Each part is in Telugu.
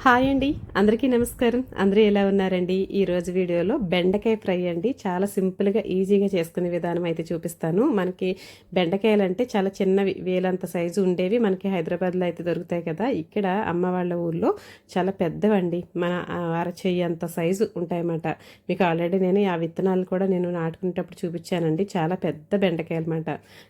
హాయ్ అండి. అందరికీ నమస్కారం. అందరూ ఎలా ఉన్నారండి? ఈ రోజు వీడియోలో బెండకాయ ఫ్రై అండి. చాలా సింపుల్గా ఈజీగా చేసుకునే విధానం అయితే చూపిస్తాను. మనకి బెండకాయలు అంటే చాలా చిన్నవి వేలంత సైజు ఉండేవి మనకి హైదరాబాద్లో అయితే దొరుకుతాయి కదా. ఇక్కడ అమ్మ వాళ్ళ ఊళ్ళో చాలా పెద్దవండి. మన ఆ, అంత సైజు ఉంటాయన్నమాట. మీకు ఆల్రెడీ నేను ఆ విత్తనాలు కూడా నేను నాటుకునేటప్పుడు చూపించానండి. చాలా పెద్ద బెండకాయలు అనమాట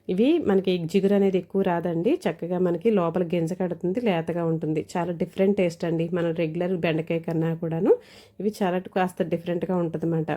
ఇవి మనకి జిగురు అనేది ఎక్కువ రాదండి. చక్కగా మనకి లోపల గింజ కడుతుంది లేతగా ఉంటుంది. చాలా డిఫరెంట్ టేస్ట్ అండి. మన రెగ్యులర్ బెండకాయ కన్నా కూడాను ఇవి చాలా కాస్త డిఫరెంట్గా ఉంటుందన్నమాట.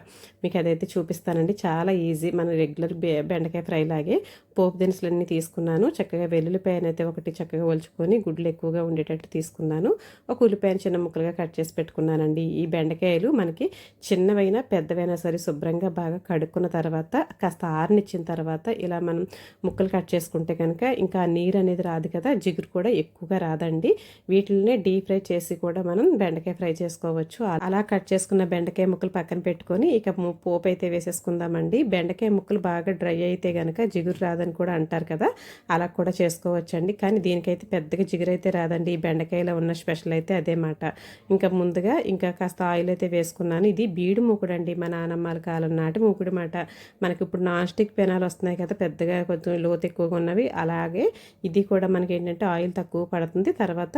మీకు అదైతే చూపిస్తానండి. చాలా ఈజీ మన రెగ్యులర్ బెండకాయ ఫ్రై లాగే పోపు దినుసులన్నీ తీసుకున్నాను. చక్కగా వెల్లుల్లిపాయనైతే అయితే ఒకటి చక్కగా ఒలుచుకొని గుడ్లు ఎక్కువగా ఉండేటట్టు తీసుకున్నాను. ఒక ఉల్లిపాయను చిన్న ముక్కలుగా కట్ చేసి పెట్టుకున్నానండి. ఈ బెండకాయలు మనకి చిన్నవైనా పెద్దవైనా సరే శుభ్రంగా బాగా కడుక్కున్న తర్వాత కాస్త ఆరనిచ్చిన తర్వాత ఇలా మనం ముక్కలు కట్ చేసుకుంటే కనుక ఇంకా నీరు అనేది రాదు కదా జిగురు కూడా ఎక్కువగా రాదండి. వీటిల్నే డీప్ ఫ్రై చేసి కూడా కూడా మనం బెండకాయ ఫ్రై చేసుకోవచ్చు. అలా కట్ చేసుకున్న బెండకాయ ముక్కలు పక్కన పెట్టుకొని ఇక పోపు అయితే వేసేసుకుందామండి. బెండకాయ ముక్కలు బాగా డ్రై అయితే కనుక జిగురు రాదని కూడా అంటారు కదా అలా కూడా చేసుకోవచ్చండి. కానీ దీనికైతే పెద్దగా జిగురు అయితే రాదండి. ఈ బెండకాయలో ఉన్న స్పెషల్ అయితే అదే మాట. ఇంకా ముందుగా ఇంకా కాస్త ఆయిల్ అయితే వేసుకున్నాను. ఇది బీడు మూకుడు అండి మా నానమ్మల కాలం నాటి మూకుడు మాట. మనకి ఇప్పుడు నాన్ స్టిక్ పెనాలు వస్తున్నాయి కదా పెద్దగా కొంచెం లోతు ఎక్కువగా ఉన్నవి. అలాగే ఇది కూడా మనకి ఏంటంటే ఆయిల్ తక్కువ పడుతుంది. తర్వాత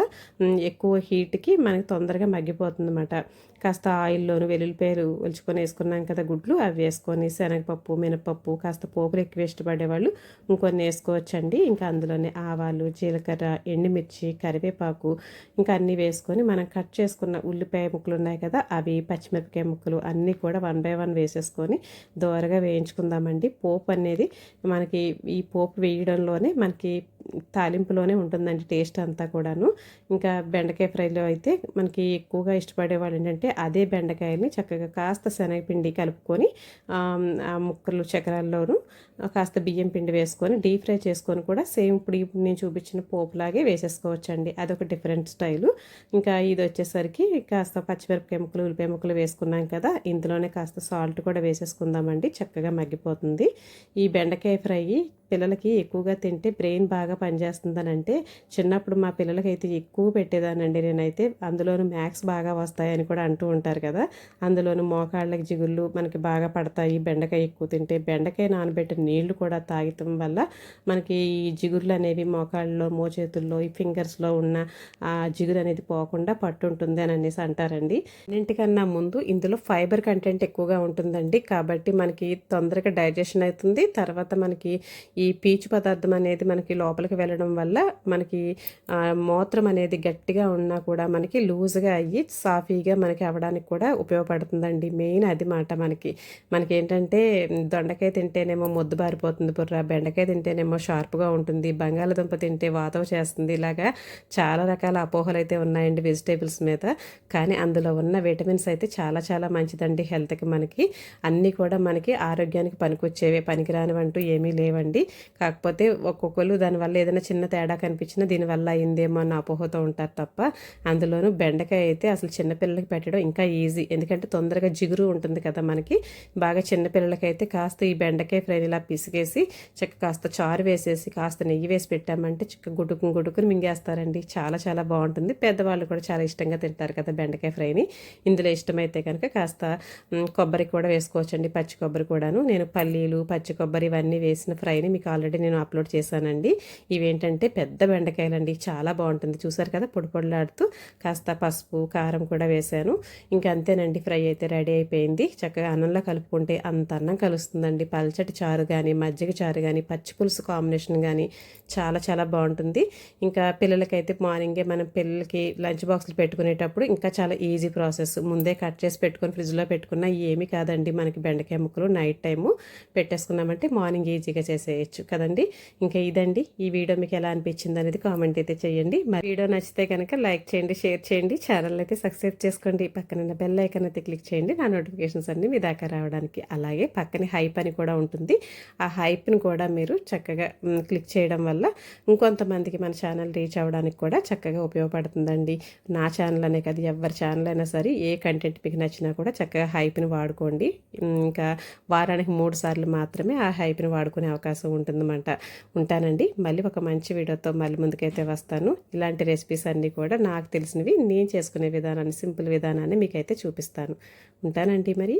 ఎక్కువ హీట్కి మనకి తొందరగా మగ్గిపోతుంది అనమాట కాస్త ఆయిల్లోను వెల్లుల్లిపాయలు ఒలుచుకొని వేసుకున్నాం కదా గుడ్లు అవి వేసుకొని శనగపప్పు మినపప్పు కాస్త పోపులు ఎక్కువ ఇష్టపడే వాళ్ళు ఇంకొన్ని వేసుకోవచ్చండి. ఇంకా అందులోనే ఆవాలు జీలకర్ర ఎండుమిర్చి కరివేపాకు ఇంకా అన్నీ వేసుకొని మనం కట్ చేసుకున్న ఉల్లిపాయ ముక్కలు ఉన్నాయి కదా అవి పచ్చిమిరపకాయ ముక్కలు అన్నీ కూడా వన్ బై వన్ వేసేసుకొని దోరగా వేయించుకుందామండి. పోపు అనేది మనకి ఈ పోపు వేయడంలోనే మనకి తాలింపులోనే ఉంటుందండి టేస్ట్ అంతా కూడాను. ఇంకా బెండకాయ ఫ్రైలో అయితే మనకి ఎక్కువగా ఇష్టపడేవాళ్ళు ఏంటంటే అదే బెండకాయని చక్కగా కాస్త శనగపిండి కలుపుకొని ఆ, ఆ ముక్కలు చక్రాల్లోనూ కాస్త బియ్యం పిండి వేసుకొని డీప్ ఫ్రై చేసుకొని కూడా సేమ్ ఇప్పుడు ఇప్పుడు నేను చూపించిన పోపులాగే వేసేసుకోవచ్చండి. అదొక డిఫరెంట్ స్టైలు. ఇంకా ఇది వచ్చేసరికి కాస్త పచ్చిమిరపకాయ ముక్కలు ఉల్లిపాయ ముక్కలు వేసుకున్నాం కదా ఇందులోనే కాస్త సాల్ట్ కూడా వేసేసుకుందామండి. చక్కగా మగ్గిపోతుంది. ఈ బెండకాయ ఫ్రై పిల్లలకి ఎక్కువగా తింటే బ్రెయిన్ బాగా పనిచేస్తుందని అంటే చిన్నప్పుడు మా పిల్లలకి అయితే ఎక్కువ పెట్టేదానండి నేనైతే. అందులోనూ మ్యాథ్స్ బాగా వస్తాయని కూడా అంటూ ఉంటారు కదా. అందులోను మోకాళ్ళకి జిగుళ్ళు మనకి బాగా పడతాయి. బెండకాయ ఎక్కువ తింటే బెండకాయ నానబెట్టిన నీళ్ళు కూడా తాగటం వల్ల మనకి ఈ జిగుర్లు అనేవి మోకాళ్ళలో మోచేతుల్లో ఈ ఫింగర్స్లో ఉన్న ఆ జిగురు అనేది పోకుండా పట్టుంటుంది అని అనేసి అంటారండి. అన్నింటికన్నా ముందు ఇందులో ఫైబర్ కంటెంట్ ఎక్కువగా ఉంటుందండి. కాబట్టి మనకి తొందరగా డైజెషన్ అవుతుంది. తర్వాత మనకి ఈ ఈ పీచు పదార్థం అనేది మనకి లోపలికి వెళ్ళడం వల్ల మనకి మూత్రం అనేది గట్టిగా ఉన్నా కూడా మనకి లూజ్గా అయ్యి సాఫీగా మనకి అవ్వడానికి కూడా ఉపయోగపడుతుందండి. మెయిన్ అది మాట మనకి. మనకి ఏంటంటే దొండకాయ తింటేనేమో మొద్దు బారిపోతుంది బుర్ర బెండకాయ తింటేనేమో షార్ప్గా ఉంటుంది బంగాళదుంప తింటే వాతవ చేస్తుంది ఇలాగా చాలా రకాల అపోహలు అయితే ఉన్నాయండి వెజిటేబుల్స్ మీద. కానీ అందులో ఉన్న విటమిన్స్ అయితే చాలా చాలా మంచిదండి హెల్త్కి మనకి. అన్నీ కూడా మనకి ఆరోగ్యానికి పనికొచ్చేవే పనికిరానివంటూ ఏమీ లేవండి. కాకపోతే ఒక్కొక్కరు దానివల్ల ఏదైనా చిన్న తేడా కనిపించినా దీనివల్ల అయిందేమో అన్న అపోహతో ఉంటారు తప్ప అందులోనూ బెండకాయ అయితే అసలు చిన్నపిల్లలకి పెట్టడం ఇంకా ఈజీ. ఎందుకంటే తొందరగా జిగురు ఉంటుంది కదా మనకి. బాగా చిన్నపిల్లలకైతే కాస్త ఈ బెండకాయ ఫ్రై ఇలా పిసికేసి చక్క కాస్త చారు వేసేసి కాస్త నెయ్యి వేసి పెట్టామంటే చిక్క గుడుకుని గుడుకుని మింగేస్తారండి. చాలా చాలా బాగుంటుంది. పెద్దవాళ్ళు కూడా చాలా ఇష్టంగా తింటారు కదా బెండకాయ ఫ్రైని. ఇందులో ఇష్టమైతే కనుక కాస్త కొబ్బరి కూడా వేసుకోవచ్చండి పచ్చి కొబ్బరి కూడాను. నేను పల్లీలు పచ్చి కొబ్బరి ఇవన్నీ వేసిన ఫ్రైని మీకు ఆల్రెడీ నేను అప్లోడ్ చేశానండి. ఇవేంటంటే పెద్ద బెండకాయలండి. చాలా బాగుంటుంది. చూసారు కదా పొడి పొడిలాడుతూ కాస్త పసుపు కారం కూడా వేశాను. ఇంకా అంతేనండి ఫ్రై అయితే రెడీ అయిపోయింది. చక్కగా అన్నంలో కలుపుకుంటే అంత అన్నం కలుస్తుందండి. పల్చటి చారు కానీ మజ్జిగ చారు కానీ పచ్చి పులుసు కాంబినేషన్ కానీ చాలా చాలా బాగుంటుంది. ఇంకా పిల్లలకైతే మార్నింగే మనం పిల్లలకి లంచ్ బాక్స్లు పెట్టుకునేటప్పుడు ఇంకా చాలా ఈజీ ప్రాసెస్. ముందే కట్ చేసి పెట్టుకొని ఫ్రిడ్జ్లో పెట్టుకున్నా ఏమీ కాదండి. మనకి బెండకాయ ముక్కలు నైట్ టైము పెట్టేసుకున్నామంటే మార్నింగ్ ఈజీగా చేయొచ్చు కదండి. ఇంకా ఇదండి. ఈ వీడియో మీకు ఎలా అనిపించింది అనేది కామెంట్ అయితే చేయండి. మరి వీడియో నచ్చితే కనుక లైక్ చేయండి షేర్ చేయండి ఛానల్ అయితే సబ్స్క్రైబ్ చేసుకోండి. పక్కన బెల్ ఐకన్ అయితే క్లిక్ చేయండి. నా నోటిఫికేషన్స్ అన్ని మీ దాకా రావడానికి అలాగే పక్కనే హైప్ అని కూడా ఉంటుంది. ఆ హైప్ని కూడా మీరు చక్కగా క్లిక్ చేయడం వల్ల ఇంకొంతమందికి మన ఛానల్ రీచ్ అవ్వడానికి కూడా చక్కగా ఉపయోగపడుతుందండి. నా ఛానల్ అనే కదా ఎవరి ఛానల్ అయినా సరే ఏ కంటెంట్ మీకు నచ్చినా కూడా చక్కగా హైప్ని వాడుకోండి. ఇంకా వారానికి మూడు సార్లు మాత్రమే ఆ హైప్ని వాడుకునే అవకాశం ఉంటుందన్నమాట. ఉంటానండి. మళ్ళీ ఒక మంచి వీడియోతో మళ్ళీ ముందుకైతే వస్తాను. ఇలాంటి రెసిపీస్ అన్నీ కూడా నాకు తెలిసినవి నేను చేసుకునే విధానాన్ని సింపుల్ విధానాన్ని మీకైతే చూపిస్తాను. ఉంటానండి మరి.